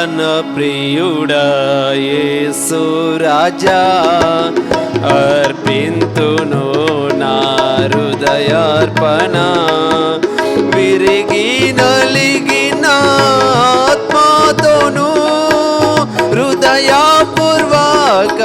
ప్రాణ ప్రియుడాయేసు రాజా అర్పింతును నా హృదయార్పణ. విరిగి నలిగిన ఆత్మతోను హృదయపూర్వక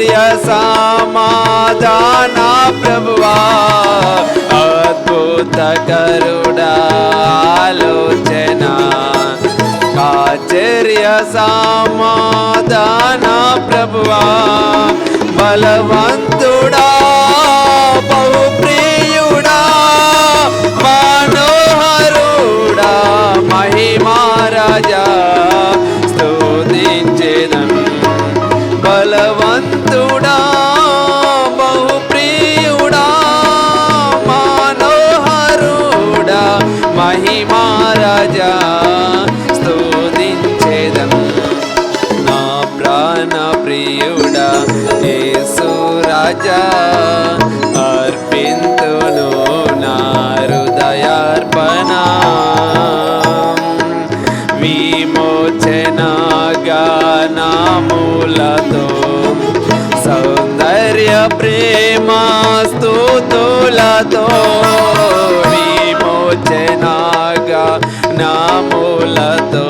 ఆశ్చర్య సమాధాన ప్రభువా అద్భుత కరుడాలోచన ఆశ్చర్య సమాధాన ప్రభువా బలవంతుడా బహుప్రియుడా మనోహరుడా మహిమారాజా బలవంతుడా బహుప్రియుడా మనోహరుడా మహిమారాజా స్తోదించేదం నా ప్రాణ ప్రియుడా యేసు రాజా అర్పింతును నా హృదయార్పణ. విమోచనాగా నామూలతో సౌందర్య ప్రేమ స్తుతులతో విమోచన నామూలతో.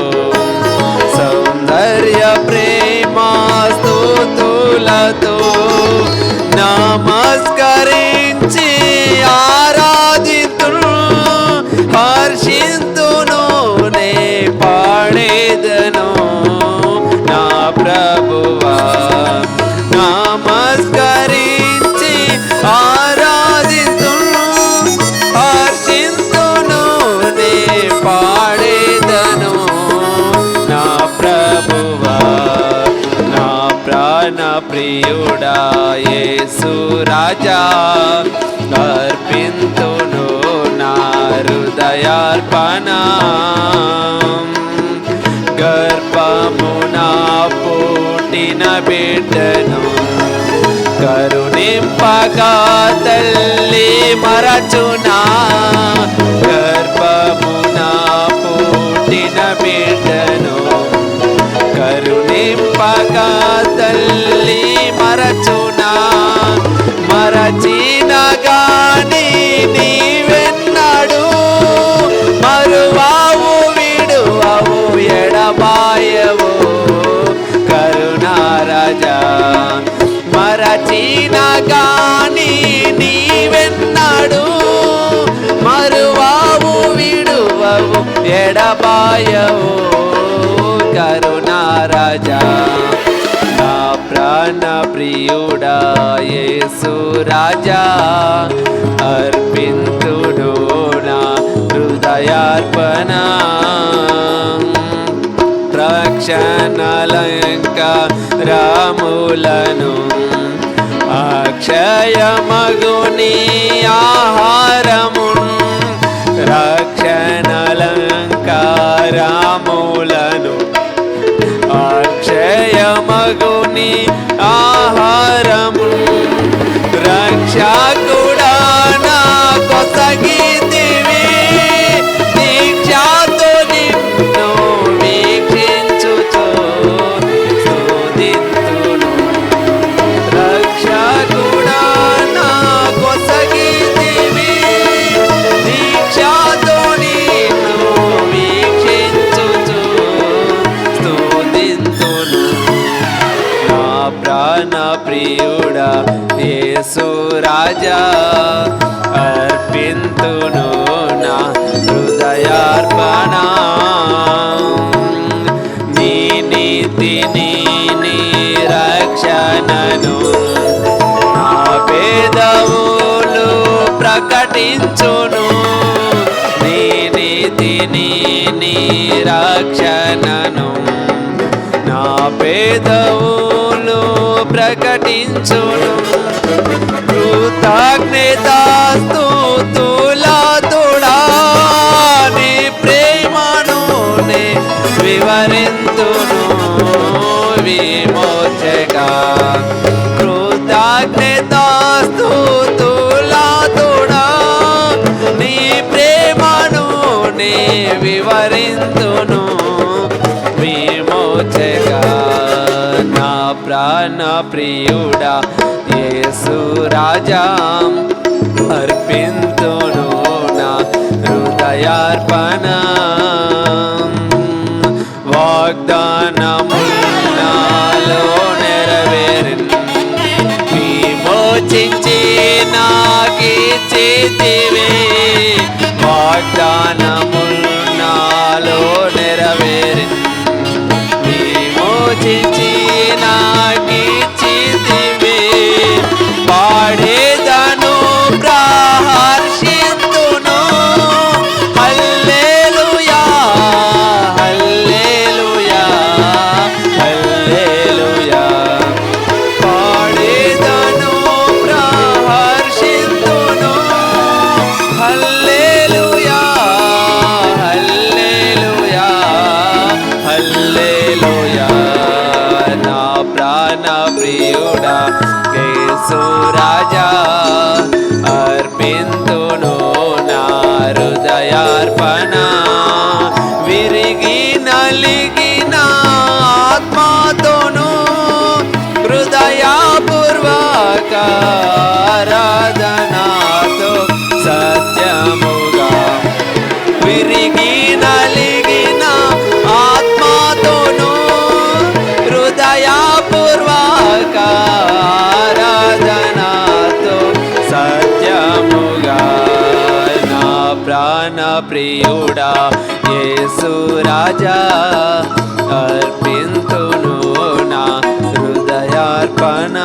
ప్రియుడా యేసు రాజా. అర్పింతును నా హృదయార్పణ. గర్భమున పుట్టిన బిడ్డను కరుణింపగా తల్లి మరచునా. గర్భము నీవెన్నడు మరువావు విడువవు ఎడబాయవు కరుణారాజా నా ప్రాణ ప్రియుడా యేసు రాజా. అర్పింతుడు నా హృదయార్పణ. రక్షణలంక రాములను అక్షయమగుని 想。యేసు రాజా. అర్పింతును నా హృదయార్పణ. నీ నీతిని నీ రక్షణను నా పేదవులు ప్రకటించును. నీ నీతిని నీ రక్షణను నా పేదవులు ప్రకటించును. కృతజ్ఞతాస్తుతులతుడా నీ ప్రేమను వివరింతును విమోచగా కృతజ్ఞతాస్తుతులతుడా నీ ప్రేమను వివరింతును విమోచగా నా ప్రాణ ప్రియుడా యేసు రాజా అర్పింతును నా హృదయార్పణ వాగ్దానము నాలో నెరవేరిన్ విమోచించి నాకిచ్చితివే వాగ్దానము ఆరాధనాతో సత్యముగా విరిగి నలిగిన ఆత్మతోను హృదయపూర్వక ఆరాధనాతో సత్యముగా నా ప్రాణ ప్రియుడా యేసురాజా అర్పింతును నా హృదయార్పణ.